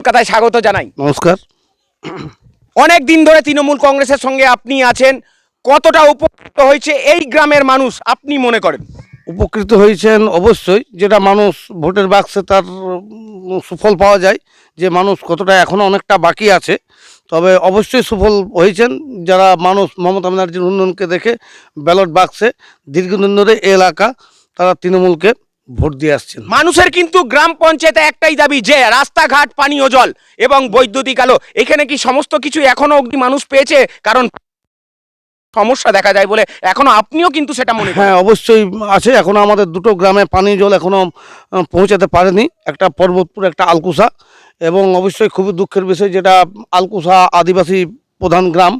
কলকাতায় স্বাগত জানাই। নমস্কার। অনেক দিন ধরে তৃণমূল কংগ্রেসের সঙ্গে আপনি আছেন কতটা উপকৃত হয়েছে এই গ্রামের মানুষ আপনি মনে করেন? উপকৃত হয়েছেন অবশ্যই যেটা মানুষ ভোটের বাক্সে তার সুফল পাওয়া যায় যে মানুষ কতটা এখনও অনেকটা বাকি আছে। তবে অবশ্যই সুফল হয়েছেন যারা মানুষ মমতা ব্যানার্জির উন্নয়নকে দেখে ব্যালট বাক্সে দীর্ঘদিন ধরে এলাকা তারা তৃণমূলকে ভোট দিয়ে আসছেন। মানুষের কিন্তু গ্রাম পঞ্চায়েতে একটাই দাবি যে রাস্তাঘাট পানীয় জল এবং বৈদ্যুতিক আলো। এখানে কি সমস্ত কিছু এখনও অবধি মানুষ পেয়েছে? কারণ সমস্যা দেখা যায় বলে এখনও আপনিও কিন্তু সেটা মনে হ্যাঁ অবশ্যই আছে। এখনও আমাদের দুটো গ্রামে পানীয় জল এখনও পৌঁছাতে পারেনি। একটা পর্বতপুর একটা আলকুসা। এবং অবশ্যই খুবই দুঃখের বিষয় যেটা আলকুসা আদিবাসী প্রধান গ্রাম।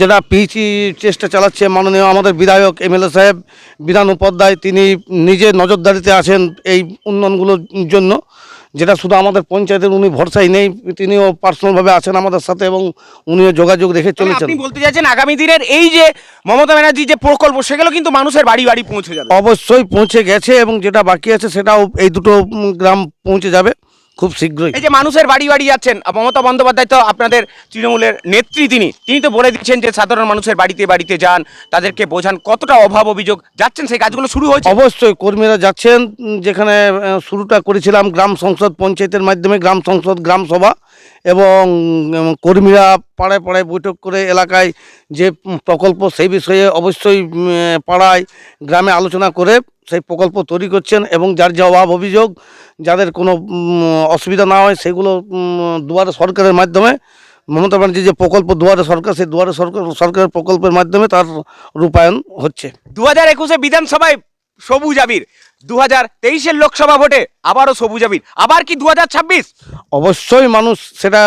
যেটা পিএইচি চেষ্টা চালাচ্ছে মাননীয় আমাদের বিধায়ক এমএলএ সাহেব বিধান উপাধ্যায় তিনি নিজে নজরদারিতে আছেন এই উন্নয়নগুলোর জন্য যেটা শুধু আমাদের পঞ্চায়েতের উনি ভরসাই নেই তিনিও পার্সোনালভাবে আছেন আমাদের সাথে এবং উনিও যোগাযোগ রেখে চলেছেন। আপনি বলতে চাইছেন আগামী দিনের এই যে মমতা ব্যানার্জি যে প্রকল্প সেগুলো কিন্তু মানুষের বাড়ি বাড়ি পৌঁছে যাবে? অবশ্যই পৌঁছে গেছে এবং যেটা বাকি আছে সেটাও এই দুটো গ্রাম পৌঁছে যাবে। খুব শীঘ্রই। এই যে মানুষের বাড়ি বাড়ি যাচ্ছেন মমতা বন্দ্যোপাধ্যায় তো আপনাদের তৃণমূলের নেত্রী তিনি। তিনি তো বলে দিচ্ছেন যে সাধারণ মানুষের বাড়িতে বাড়িতে যান তাদেরকে বোঝান কতটা অভাব অভিযোগ। যাচ্ছেন সেই কাজগুলো শুরু হয়েছে? অবশ্যই কর্মীরা যাচ্ছেন যেখানে শুরুটা করেছিলাম গ্রাম সংসদ পঞ্চায়েতের মাধ্যমে গ্রাম সংসদ গ্রাম সভা এবং কর্মীরা পাড়ায় পাড়ায় বৈঠক করে এলাকায় যে প্রকল্প সেই বিষয়ে অবশ্যই পাড়ায় গ্রামে আলোচনা করে সেই প্রকল্প তৈরি করছেন এবং যার যে অভাব অভিযোগ, যাদের কোনো অসুবিধা না হয়, সেগুলো দুয়ারে সরকারের মাধ্যমে, মমতা ব্যানার্জি যে প্রকল্প দুয়ারে সরকার, সেই দুয়ারে সরকার, সরকারের প্রকল্পের মাধ্যমে তার রূপায়ণ হচ্ছে। দু হাজার একুশে বিধানসভায় সবুজ আবির দু হাজার তেইশের লোকসভা ভোটে আবারও সবুজ আবির আবার কি দু হাজার ছাব্বিশ? অবশ্যই মানুষ সেটা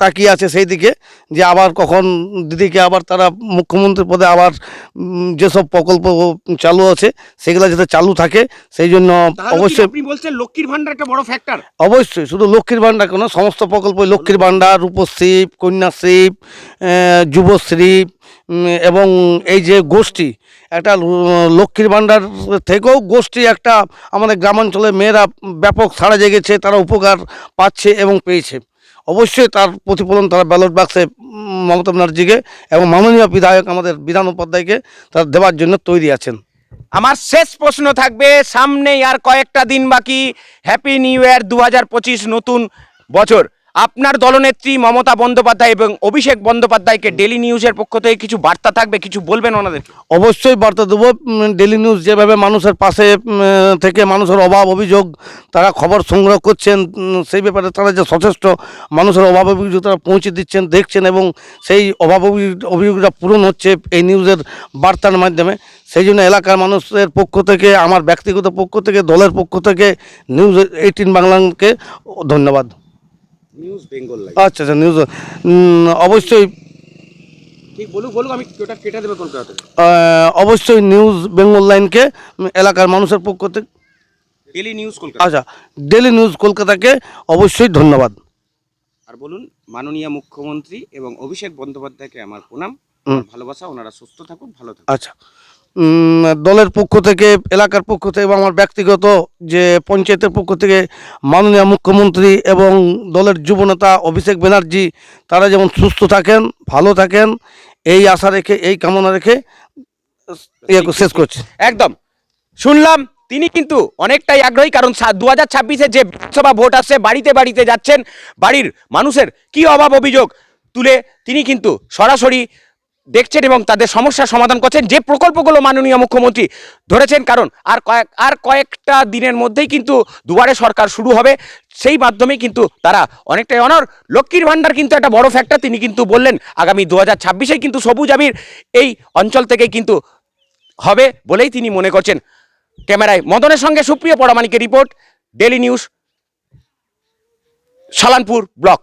তাকিয়ে আছে সেই দিকে যে আবার কখন দিদিকে আবার তারা মুখ্যমন্ত্রী পদে আবার যেসব প্রকল্প চালু আছে সেগুলো যাতে চালু থাকে সেই জন্য অবশ্যই আপনি বলছেন লক্ষ্মীর ভান্ডার একটা বড় ফ্যাক্টর অবশ্যই শুধু লক্ষ্মীর ভাণ্ডার কেন সমস্ত প্রকল্প লক্ষ্মীর ভাণ্ডার রূপশ্রী কন্যাশ্রী যুবশ্রী এবং এই যে গোষ্ঠী, একটা লক্ষ্মীর ভাণ্ডার থেকেও গোষ্ঠী একটা আমাদের গ্রামাঞ্চলে মেয়েরা ব্যাপক সাড়া জেগেছে, তারা উপকার পাচ্ছে এবং পেয়েছে। অবশ্যই তার প্রতিফলন তারা ব্যালট বাক্সে মমতা ব্যানার্জিকে এবং মাননীয় বিধায়ক আমাদের বিধান উপাধ্যায়কে তারা দেওয়ার জন্য তৈরি আছেন। আমার শেষ প্রশ্ন থাকবে, সামনেই আর কয়েকটা দিন বাকি। হ্যাপি নিউ ইয়ার দু হাজার পঁচিশ নতুন বছর। আপনার দলনেত্রী মমতা বন্দ্যোপাধ্যায় এবং অভিষেক বন্দ্যোপাধ্যায়কে ডেলি নিউজের পক্ষ থেকে কিছু বার্তা থাকবে, কিছু বলবেন ওনাদের অবশ্যই বার্তা দেবো। ডেলি নিউজ যেভাবে মানুষের পাশে থেকে মানুষের অভাব অভিযোগ, তারা খবর সংগ্রহ করছেন সেই ব্যাপারে তারা যে সচেষ্ট, মানুষের অভাব অভিযোগ তারা পৌঁছে দিচ্ছেন, দেখছেন এবং সেই অভাব অভিযোগটা পূরণ হচ্ছে এই নিউজের বার্তার মাধ্যমে। সেই জন্য এলাকার মানুষের পক্ষ থেকে, আমার ব্যক্তিগত পক্ষ থেকে, দলের পক্ষ থেকে নিউজ এইটিন বাংলাকে ধন্যবাদ। নিউজ বেঙ্গল আচ্ছা আচ্ছা নিউজ অবশ্যই ঠিক বলুক বলুক আমি ওটা কেটে দেবে কলকাতা অবশ্যই নিউজ বেঙ্গল লাইনকে এলাকার মানুষের পক্ষ থেকে। Daily news Kolkata. আচ্ছা ডেলি নিউজ কলকাতাকে অবশ্যই ধন্যবাদ। আর বলুন মাননীয় মুখ্যমন্ত্রী এবং অভিষেক বন্দ্যোপাধ্যায়কে আমার প্রণাম ভালোবাসা ওনারা সুস্থ থাকুক ভালো থাকুক। আচ্ছা। দলের পক্ষ থেকে, এলাকার পক্ষ থেকে এবং আমার ব্যক্তিগত যে পঞ্চায়েতের পক্ষ থেকে মাননীয় মুখ্যমন্ত্রী এবং দলের যুবনেতা অভিষেক ব্যানার্জি, তারা যেমন সুস্থ থাকেন, ভালো থাকেন, এই আশা রেখে, এই কামনা রেখে ইয়ে শেষ করছি। একদম। শুনলাম তিনি কিন্তু অনেকটাই আগ্রহী, কারণ দু হাজার ছাব্বিশে যে বিধানসভা ভোট আসছে, বাড়িতে বাড়িতে যাচ্ছেন, বাড়ির মানুষের কি অভাব অভিযোগ তুলে তিনি কিন্তু সরাসরি দেখছেন এবং তাদের সমস্যার সমাধান করছেন, যে প্রকল্পগুলো মাননীয় মুখ্যমন্ত্রী ধরেছেন, কারণ আর কয়েক, আর কয়েকটা দিনের মধ্যেই কিন্তু দুয়ারে সরকার শুরু হবে, সেই মাধ্যমে কিন্তু তারা অনেকটাই অনর লক্ষ্মীর ভাণ্ডার কিন্তু একটা বড় ফ্যাক্টর তিনি কিন্তু বললেন, আগামী দু হাজার ছাব্বিশে কিন্তু সবুজ আবির এই অঞ্চল থেকে কিন্তু হবে বলেই তিনি মনে করছেন। ক্যামেরায় মদনের সঙ্গে Supriyo পরামানিকের report daily news, Salanpur block.